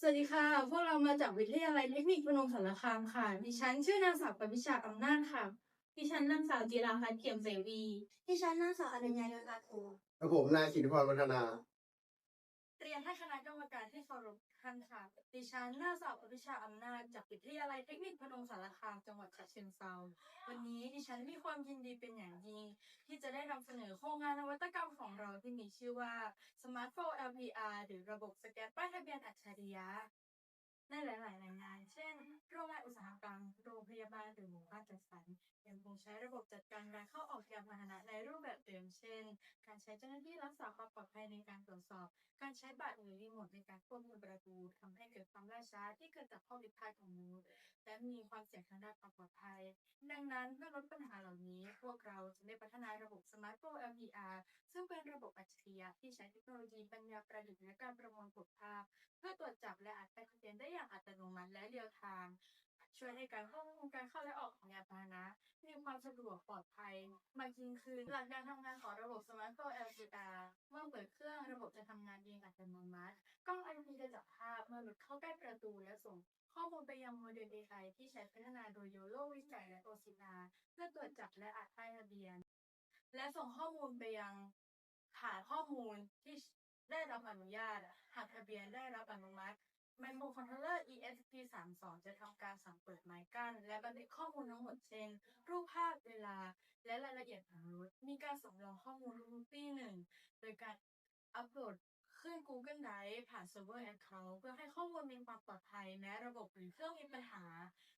สวัสดีค่ะ พวกเรามาจากวิทยาลัยเทคนิคพนมสารคามค่ะ ดิฉันชื่อนางสาวปวิชาอำนาจค่ะ ดิฉันนางสาวจิราพัฒน์เขียมเสวี ดิฉันนางสาวอนัญญาโยธาโทและผมนายสิทธิพรวัฒนา รียนท่านคณะกรรมการที่เคารพท่านค่ะ ดิฉันนาสาวปวิชาอำนาจจากวิทยาลัยเทคนิคพนมสารคามจังหวัดฉะเชิงเทราวันนี้ดิฉันมีความยินดีเป็นอย่างยิ่งที่จะได้นำเสนอโครงงานนวัตกรรมของเราที่มีชื่อว่า Smartphone LPR หรือระบบสแกนป้ายทะเบียนอัจฉริยะในหลาย ๆ หน่วยงาน เช่น โรงงานอุตสาหกรรม โรงพยาบาลหรือหมู่บ้านจัดสรร ใช้ระบบจัดการการเข้าออกยานพาหนะในรูปแบบเดิมเช่น การใช้เจ้าหน้าที่รักษาความปลอดภัยในการตรวจสอบ การใช้บัตรหรือรีโมทในการควบคุมประตูทำให้เกิดความล่าช้าที่เกิดจากข้อผิดพลาดของมนุษย์และมีความเสี่ยงทางด้านความปลอดภัย ดังนั้นเพื่อลดปัญหาเหล่านี้ พวกเราจะได้พัฒนาระบบ Smartphone LPR ซึ่งเป็นระบบอัจฉริยะที่ใช้เทคโนโลยีปัญญาประดิษฐ์และการประมวลผลภาพ เพื่อตรวจจับและอ่านป้ายทะเบียนได้อย่างอัตโนมัติและเรียลไทม์ ช่วยให้การควบคุมการเข้าและออกของยานพาหนะ มีความสะดวกปลอดภัยมากยิ่งขึ้นหลักการทำงานของระบบ Smartphone LPR เมื่อเปิดเครื่องระบบจะทำงานเองอัตโนมัติกล้อง IP จะจับภาพเมื่อหลุดเข้าใกล้ประตูและส่งข้อมูลไปยังโมเดล AI ที่ใช้พัฒนาโดยโยโลวิจัยและโอซินาเพื่อตรวจจับและอ่านป้ายทะเบียน และส่งข้อมูลไปยังฐานข้อมูลที่ได้รับอนุญาต หากทะเบียนได้รับอนุมัติ Memo Controller ESP32 จะทำการสั่ง และบันทึกข้อมูลทั้งหมดเช่น รูปภาพเวลา และรายละเอียดของรถ มีการสำรองข้อมูลทุกๆปีหนึ่ง โดยการอัปโหลด ขึ้น Google Drive ผ่าน Server Account เพื่อให้ข้อมูลมีความปลอดภัยแม้ระบบหรือเครื่องมีปัญหา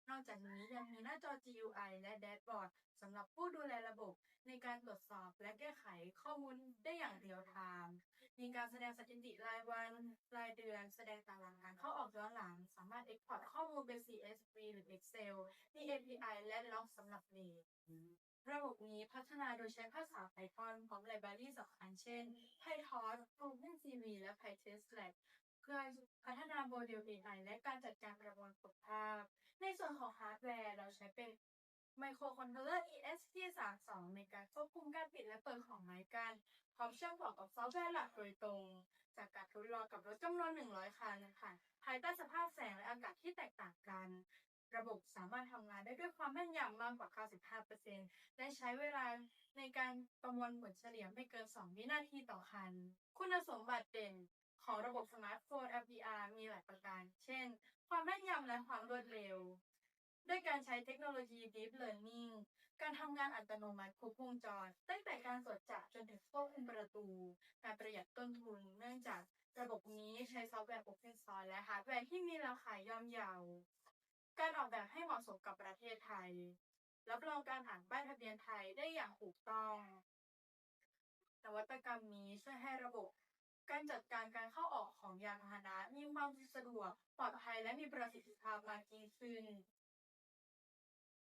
นอกจากนี้ยังมีหน้าจอ GUI และแดชบอร์ดสำหรับผู้ดูแลระบบในการตรวจสอบและแก้ไขข้อมูลได้อย่างเรียลไทม์มีการแสดงสถิติรายวันรายเดือน แสดงตารางการเข้าออกย้อนหลัง สามารถ Export ข้อมูลเป็น CSV หรือ Excel มี API และล็อกสำหรับเมล ระบบนี้พัฒนาโดยใช้ภาษา Python พร้อมไลบรารีสำคัญเช่น PyTorch OpenCV และ PyTestLab เพื่อพัฒนาโมเดล AI และการจัดการประมวลผลภาพ ในส่วนของฮาร์ดแวร์เราใช้เป็น Microcontroller ESP32 ในการควบคุมการปิดและเปิดของไม้กั้นพร้อมเชื่อมต่อกับซอฟต์แวร์หลักโดยตรง จากการทดลองกับรถจำนวน 100 คันค่ะภายใต้สภาพแสงและอากาศที่แตกต่างกัน ระบบสามารถทำงานได้ด้วยความแม่นยำมากกว่า 95%และใช้เวลาในการประมวลผลเฉลี่ยไม่เกิน 2 วินาทีต่อคัน คุณสมบัติเด่นของระบบสมาร์ทโฟน LPR มีหลายประการ เช่น ความแม่นยำและความรวดเร็ว ด้วยการใช้เทคโนโลยี Deep Learning การทำงานอัตโนมัติครบวงจร ตั้งแต่การตรวจจับจนถึงควบคุมประตู การประหยัดต้นทุน เนื่องจากระบบนี้ใช้ซอฟต์แวร์ Open Source และฮาร์ดแวร์ที่มีราคาย่อมเยา การออกแบบให้เหมาะสมกับประเทศไทย รับรองการอ่านป้ายทะเบียนไทยได้อย่างถูกต้อง นวัตกรรมนี้ช่วยให้ระบบ การจัดการการเข้าออกของยานพาหนะมีความสะดวกปลอดภัยและมีประสิทธิภาพมากยิ่งขึ้น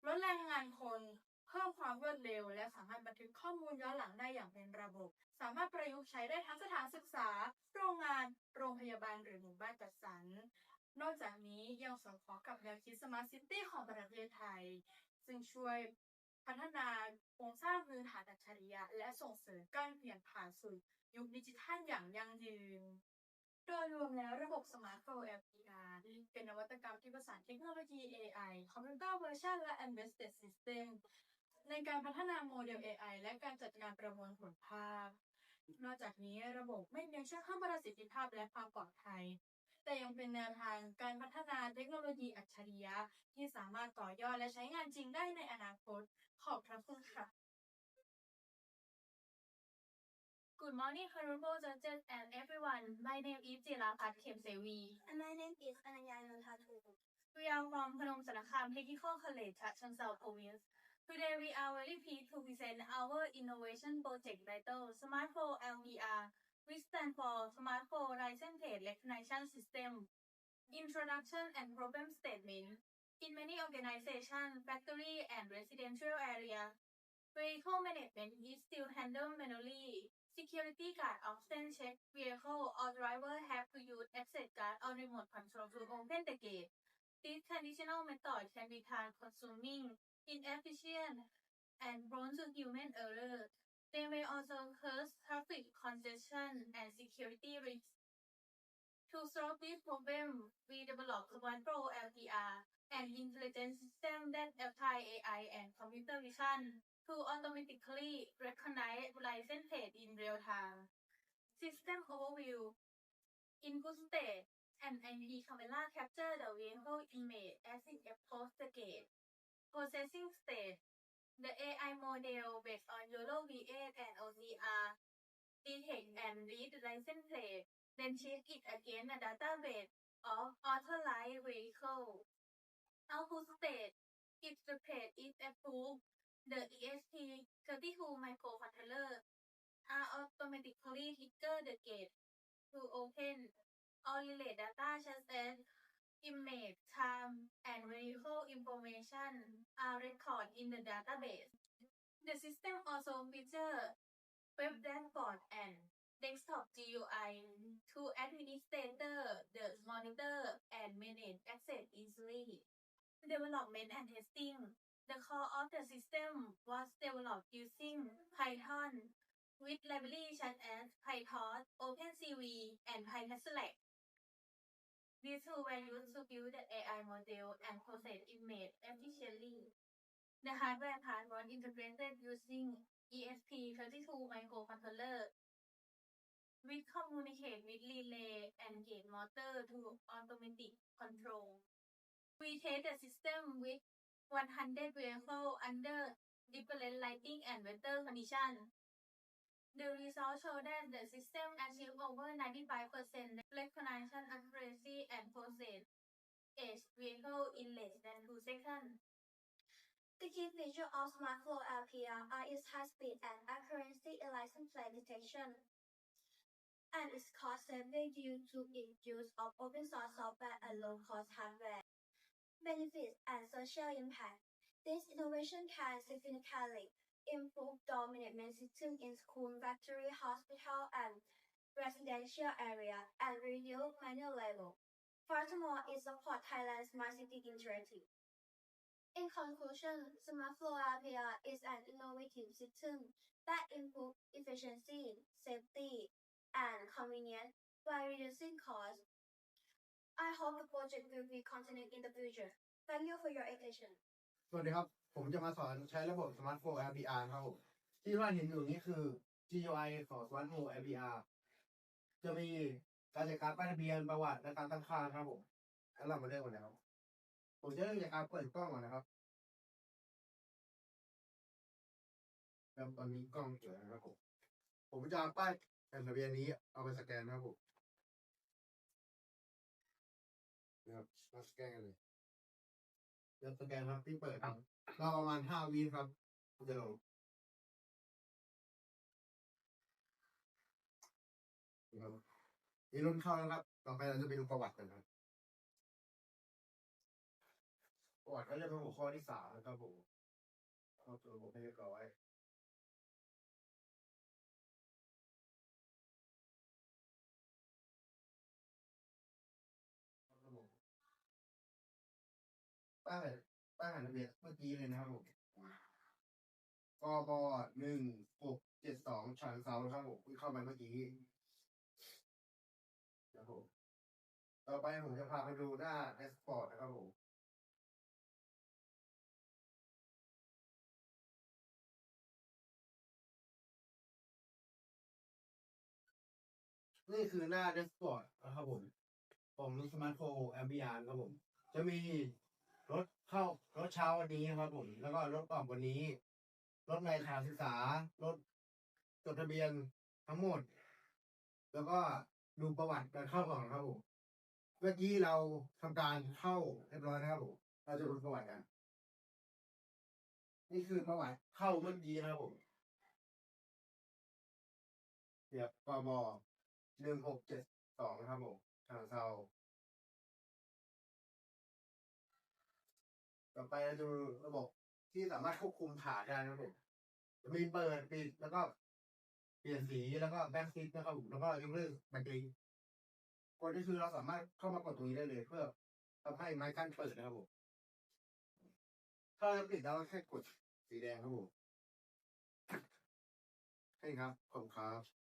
ลดแรงงานคนเพิ่มความรวดเร็ว และสามารถบันทึกข้อมูลย้อนหลังได้อย่างเป็นระบบ สามารถประยุกต์ใช้ได้ทั้งสถานศึกษา โรงงาน โรงพยาบาลหรือหมู่บ้านจัดสรร นอกจากนี้ยังสอดคล้องกับแนวคิด Smart City ของประเทศไทย ซึ่งช่วยพัฒนาโครงสร้างพื้นฐานอัจฉริยะ และส่งเสริมการเปลี่ยนผ่านสู่ยุคดิจิทัลอย่างยั่งยืน โดยรวมแล้วระบบ Smartphone LPR เป็นนวัตกรรมที่ประสานเทคโนโลยี AI Computer Vision และ Embedded System ในการพัฒนาโมเดล AI และการจัดการประมวลผลภาพ นอกจากนี้ระบบไม่เพียงแค่เพิ่มประสิทธิภาพและความปลอดภัย แต่ยังเป็นแนวทางการพัฒนาเทคโนโลยีอัจฉริยะ ที่สามารถต่อยอดและใช้งานจริงได้ในอนาคต ขอบพระคุณค่ะ Good morning honorable judges and everyone my name is จิราพัฒน์เขียมเสวี and my name is อนัญญาโยธาโท We are from พนมสารคาม Technical College ฉะเชิงเทรา Province Today we are very pleased to present our innovation project titled Smartphone LPR which stand for Smartphone License Plate Recognition System Introduction and Problem Statement In many organizations, factory and residential area, vehicle management is still handled manually. Security guard often check vehicle or driver have to use access card or remote control to open the gate. This traditional method can be time consuming, inefficient, and prone to human error. They may also cause traffic congestion and security risks. To solve this problem, we developed Smart Pro LPR, an intelligent system that apply AI and computer vision to automatically recognize license plate in real time. System overview. Input state. An IP camera capture the vehicle image as it approaches the gate. Processing state. The AI model based on Euro V8 and OCR detect and read license plate, then check it against a database of authorized vehicle. Output state. If the plate is approved, the ESP32 microcontroller are automatically trigger the gate to open all related data such as image, time, and vehicle information are recorded in the database. The system also features web dashboard and desktop GUI to administrator the monitor and manage access easily. Development and testing. The core of the system was developed using Python with libraries such as PyTorch, OpenCV, and PyTorch. These tools were used to build the AI model and process image efficiently. The hardware part was integrated using ESP32 microcontroller, which communicate with relay and gate motor to automatic control. We test the system with 100 vehicles under different lighting and weather conditions. The results show that the system achieved over 95% recognition accuracy and process each vehicle in less than 2 seconds. The key feature of SmartFlow LPR are its high speed and accuracy in license plate detection, and its cost saving due to its use of open source software and low cost hardware. Benefits and social impact. This innovation can significantly improve door management system in school, factory, hospital, and residential area, and reduce manual labor. Furthermore, it supports Thailand's smart city initiative. In conclusion, SmartFlow LPR is an innovative system that improves efficiency, safety, and convenience while reducing costs. I hope the project will be continued in the future. Thank you for your attention. สวัสดีครับ ผมจะมาสอนใช้ระบบ Smart Flow LPR ครับผมที่ว่าเห็นอยู่นี้คือ GUI ของ Smart Flow LPR จะมีการจัดการป้ายทะเบียนประวัติและการตั้งค่าครับผมแล้วเรามาเริ่มกันนะครับผมจะเริ่มจากการเปิดกล้องก่อนนะครับแล้วตอนนี้กล้องเกิดนะครับผมผมจะเอาป้ายทะเบียนนี้เอาไปสแกนนะครับผมนะครับมาสแกนกันเลยเดี๋ยสแกนครับที่เปิดครับ รอประมาณห้าวิครับจะลงนี่รุ่นเข้าแล้วครับ ต่อไปเราจะไปดูประวัติกันครับประวัติก็จะเป็นหัวข้อที่สามนะครับผมเข้าตัวระบบให้เรียบร้อยระบบ ป้ายป้าหันทะเบียเมื่อกี้เลยนะครับผมกบหนึ่งหกเจ็ดสองฉางเซาครับผมเพิ่งเข้ามาเมื่อกี้ครับผมต่อไปผมจะพาไปดูหน้าแดชบอร์ดนะครับผมนี่คือหน้าแดชบอร์ดนะครับผมผมสมาร์ทโฟนแอมบิยานครับผม จะมี รถเข้ารถเช้าวันนี้ครับผมแล้วก็รถกล่อมวันนี้ รถในฐานศึกษารถจดทะเบียนทั้งหมด แล้วก็ดูประวัติการเข้าก่อนครับผมเมื่อกี้เราทำการเข้าเรียบร้อยนะครับผมเราจะดูประวัติกัน นี่คือประวัติเข้าเมื่อกี้นะครับผมเสียบกบหนึ่งหกเจ็ดสองครับผมทางเซา ต่อไปเราดูระบบที่สามารถควบคุมฐานได้นะครับผมจะมีเปิดปิดแล้วก็ เปลี่ยนสีแล้วก็แบ็กซิกนะครับผมแล้วก็ยกเลิกแบตเตอรี่กดนี่คือเราสามารถเข้ามากดตรงนี้ได้เลย เพื่อทำให้ไม้กั้นเปิดนะครับผมถ้าเราปิดแล้วก็แค่กดสีแดงครับผมใช่ครับขอบคุณครับ